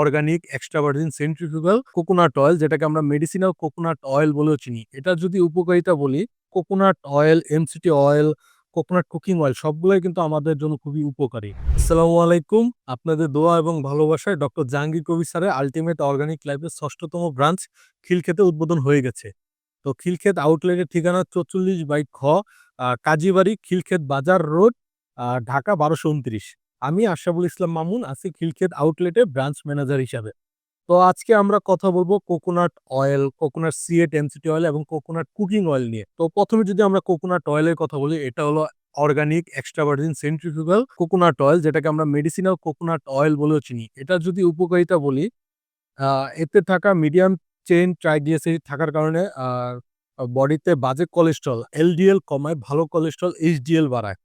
Organic extra virgin centrifugal coconut oil যেটাকে আমরা medicinal coconut oil বলেও চিনি। এটা যদি উপকারিতা বলি coconut oil MCT oil coconut cooking oil সবগুলোই কিন্তু আমাদের জন্য খুবই উপকারী। আসসালামু আলাইকুম। আপনাদের দোয়া এবং ভালোবাসায় ডক্টর জাহাঙ্গীর কবি স্যারের আলটিমেট অর্গানিক লাইফের ষষ্ঠতম ব্রাঞ্চ খিলক্ষেতে উদ্বোধন হয়ে গেছে। তো খিলক্ষেত আউটলেটের ঠিকানা চৌচল্লিশ বাই খ কাজীবাড়ি, খিলক্ষেত বাজার রোড ঢাকা বারোশো উনত্রিশ। আমি আশরাফুল ইসলাম মামুন আছি খিলক্ষেত আউটলেটে ব্রাঞ্চ ম্যানেজার হিসাবে। তো আজকে আমরা কথা বলব coconut oil, coconut CEAT MCT oil এবং কোকোনাট কুকিং অয়েল নিয়ে। তো প্রথমে যদি আমরা কোকোনাট অয়েলের কথা বলি, এটা হলো organic extra virgin centrifugal coconut oil, যেটাকে আমরা মেডিসিনাল কোকোনাট অয়েল বলেও চিনি। এটা যদি উপকারিতা বলি এতে থাকা মিডিয়াম চেইন ট্রাইগ্লিসারিড থাকার কারণে বডিতে বাজে কোলেস্ট্রল, এলডিএল কমায়, ভালো কোলেস্ট্রল, এইচডিএল বাড়ায়।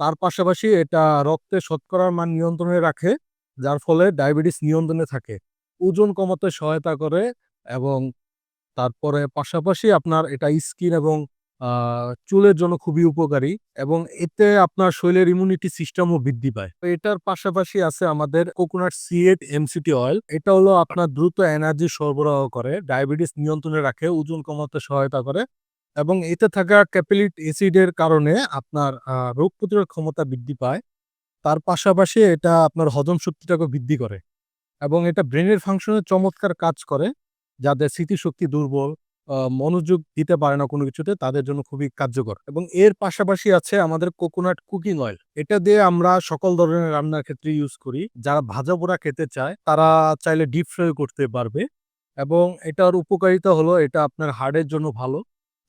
তার পাশাপাশি এটা রক্তে শতকরার মান নিয়ন্ত্রণে রাখে, যার ফলে ডায়াবেটিস নিয়ন্ত্রণে থাকে। ওজন কমাতে সহায়তা করে এবং তারপরে পাশাপাশি আপনার এটা স্কিন এবং চুলের জন্য খুবই উপকারী এবং এতে আপনার শরীরের ইমিউনিটি সিস্টেমও বৃদ্ধি পায়। এটার পাশাপাশি আছে আমাদের কোকোনাট সিএট এমসিটি অয়েল এটা হলো আপনার দ্রুত এনার্জি সরবরাহ করে, ডায়াবেটিস নিয়ন্ত্রণে রাখে, ওজন কমাতে সহায়তা করে। এবং এতে থাকা ক্যাপিলিক অ্যাসিডের কারণে আপনার রোগ প্রতিরোধ ক্ষমতা বৃদ্ধি পায়। তার পাশাপাশি এটা আপনার হজম শক্তিটাকে বৃদ্ধি করে এবং এটা ব্রেনের ফাংশনে চমৎকার কাজ করে যাদের স্মৃতিশক্তি দুর্বল মনোযোগ দিতে পারে না কোনো কিছুতে তাদের জন্য খুবই কার্যকর। এবং এর পাশাপাশি আছে আমাদের কোকোনাট কুকিং অয়েল এটা দিয়ে আমরা সকল ধরনের রান্নার ক্ষেত্রে ইউজ করি। যারা ভাজা পোড়া খেতে চায় তারা চাইলে ডিপ ফ্রাই করতে পারবে এবং এটার উপকারিতা হলো এটা আপনার হার্টের জন্য ভালো।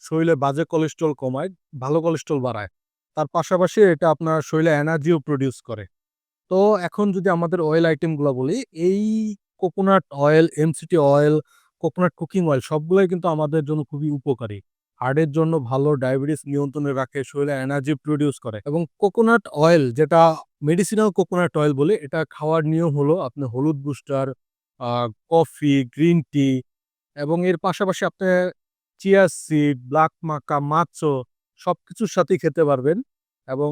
শরীরে বাজে কোলেস্ট্রল কমায়, ভালো কোলেস্ট্রল বাড়ায়। তার পাশাপাশি এটা আপনার শরীরে এনার্জিও প্রডিউস করে। তো এখন যদি আমাদের অয়েল আইটেমগুলো বলি, এই coconut oil MCT oil coconut cooking oil সবগুলোই কিন্তু আমাদের জন্য খুবই উপকারী। হার্টের জন্য ভালো ডায়াবেটিস নিয়ন্ত্রণে রাখে, শরীরে এনার্জি প্রডিউস করে। এবং কোকোনাট অয়েল যেটা মেডিসিনাল কোকোনাট অয়েল বলে, এটা খাওয়ার নিয়ম হলো আপনি হলুদ বুস্টার কফি গ্রিন টি এবং এর পাশাপাশি আপনি chia seed, black maca, matcha সবকিছুর সাথেই খেতে পারবেন এবং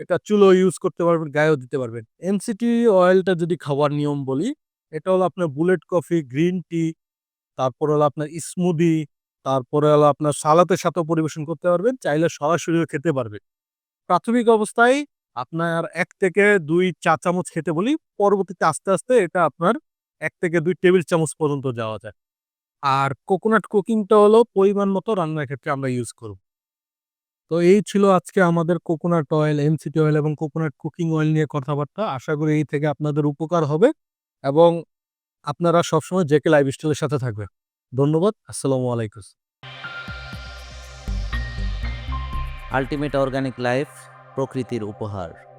এটা চুলো ইউজ করতে পারবেন, গায়েও দিতে পারবেন। এমসিটি অয়েলটা যদি খাওয়ার নিয়ম বলি, এটা হলো আপনার বুলেট কফি গ্রিন টি তারপর হলো আপনার স্মুদি তারপরে হলো আপনার সালাতের সাথেও পরিবেশন করতে পারবেন, চাইলে সরাসরিও খেতে পারবেন। প্রাথমিক অবস্থায় আপনার এক থেকে দুই চা চামচ খেতে বলি, পরবর্তীতে আস্তে আস্তে এটা আপনার এক থেকে দুই টেবিল চামচ পর্যন্ত যাওয়া যায়। আর কোকোনাট কুকিংটা হলো পরিমাণ মতো রান্নার ক্ষেত্রে আমরা ইউজ করব। তো এই ছিল আজকে আমাদের কোকোনাট অয়েল এমসিটি অয়েল এবং কোকোনাট কুকিং অয়েল নিয়ে কথাবার্তা। আশা করি এই থেকে আপনাদের উপকার হবে এবং আপনারা সবসময় জেকে লাইফ স্টাইলের সাথে থাকবেন। ধন্যবাদ, আসসালামু আলাইকুম। আলটিমেট অর্গানিক লাইফ প্রকৃতির উপহার।